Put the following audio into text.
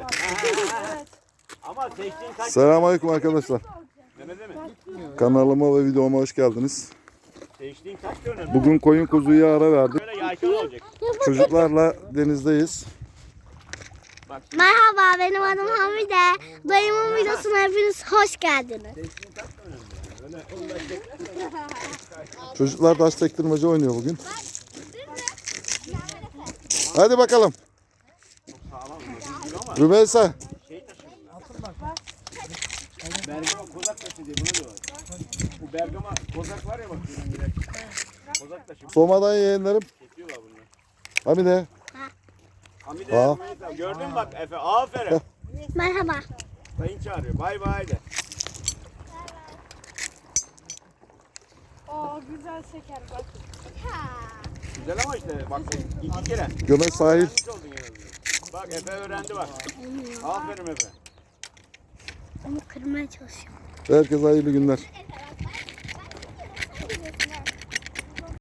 herhalde. Ama seçtiğin kaç Selamünaleyküm arkadaşlar. Mi? Kanalıma ve videoma hoş geldiniz. Seçtiğin kaç dönem? Bugün koyun kuzuya ara verdik. Böyle yaykalı olacak. Çocuklarla denizdeyiz. Bak Merhaba benim adım Hamide. Dayımın videosuna hepiniz hoş geldiniz. Çocuklar taş tektirmece oynuyor bugün. Hadi bakalım. Rümeysa. taşıyor. Bergama kozak taşı diye buna diyorlar. Bu Bergama kozak var ya bak. şuradan gider. Kozak taşı. Soma'dan yeğenlerim. Kesiyorlar bunlar. Hamide. Hamide, Aa. Gördün mü bak Efe aferin. Merhaba. Dayın çağırıyor. Bay bay de. Aa güzel şeker bak. Güzel ama işte bak iki kere. Göme sahil. Azından. Bak Efe öğrendi bak. Aferin Efe. Onu kırmaya çalışıyorum. Herkese hayırlı günler.